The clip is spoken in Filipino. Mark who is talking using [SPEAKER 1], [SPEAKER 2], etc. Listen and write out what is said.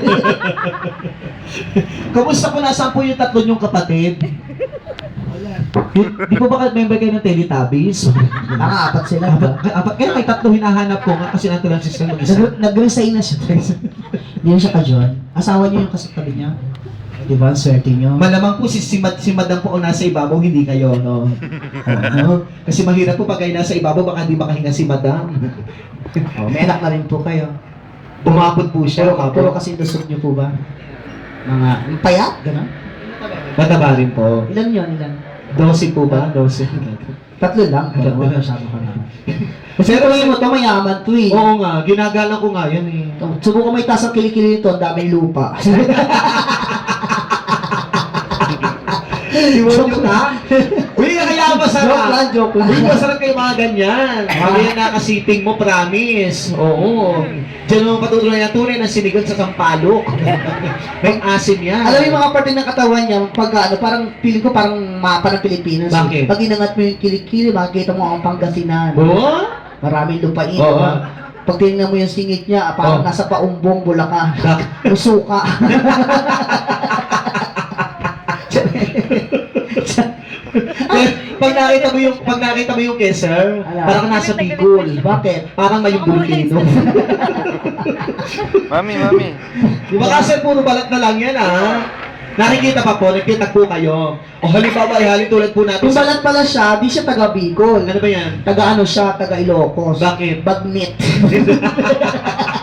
[SPEAKER 1] Kamusta po nasaan po yung tatlo yung kapatid? Di, di po ba kayo member kayo ng Teletubbies?
[SPEAKER 2] Ah, apat sila.
[SPEAKER 1] apat, apat, kaya may tatlo hinahanap ko nga kasi natin lang siya mag-isa.
[SPEAKER 2] Nag- Nag-resign na siya. Hindi na siya ka-John. Asawa niyo yung kasatabi niya. Di ba? Swerte niyo.
[SPEAKER 1] Malamang po si, si, Mad- si Madam po ang nasa ibabaw, hindi kayo, no? Oo. Kasi mahirap po pag kayo nasa ibabaw, baka hindi makahinga si Madam.
[SPEAKER 2] Oh, may anak na rin po kayo.
[SPEAKER 1] Umabot po siya,
[SPEAKER 2] Pero, pero
[SPEAKER 1] umabot.
[SPEAKER 2] kasi lusot niyo po ba? Mga payat, gano'n?
[SPEAKER 1] Mataba rin po.
[SPEAKER 2] Ilan yun? Ilan?
[SPEAKER 1] 12 po ba? 12.
[SPEAKER 2] Tatlo lang.
[SPEAKER 1] Tatlo lang.
[SPEAKER 2] kasama ka na. Pero tingin mo, ito mayaman to eh.
[SPEAKER 1] Oo nga, ginagalang ko nga yan eh.
[SPEAKER 2] Subukan mo itaas ang kilikili nito, ang daming lupa. Lang.
[SPEAKER 1] Uy, kaya
[SPEAKER 2] Joke lang, joke lang.
[SPEAKER 1] Uy, masarap kayo mga ganyan. Mga yan nakasiping mo, promise. Oo. Diyan mo patutuloy ang tunay ng sinigon sa sampalok. May asim yan.
[SPEAKER 2] Alam mo yung mga parte ng katawan niya, pag ano, parang feeling ko parang mapa ng Pilipinas.
[SPEAKER 1] Bakit?
[SPEAKER 2] Pag inangat mo yung kilikili, makikita mo ang Pangasinan.
[SPEAKER 1] Oo?
[SPEAKER 2] Maraming lupain.
[SPEAKER 1] Oo.
[SPEAKER 2] Pag tinignan mo yung singit niya, parang
[SPEAKER 1] Oo.
[SPEAKER 2] nasa paumbong Bulacan.
[SPEAKER 1] Bakit? pag nakita mo yung pag nakita mo yung
[SPEAKER 2] Ala.
[SPEAKER 1] parang nasa Bicol.
[SPEAKER 2] Bakit?
[SPEAKER 1] Parang may volcano.
[SPEAKER 3] Mami, mami.
[SPEAKER 1] Di ba kasi puro balat na lang yan ah. Nakikita pa po, nagkita po kayo. O halimbawa, ay halin tulad po natin
[SPEAKER 2] Kung balat pala siya, di siya taga Bicol.
[SPEAKER 1] Ano ba yan?
[SPEAKER 2] Taga ano siya, taga Ilocos.
[SPEAKER 1] Bakit?
[SPEAKER 2] Bagnit.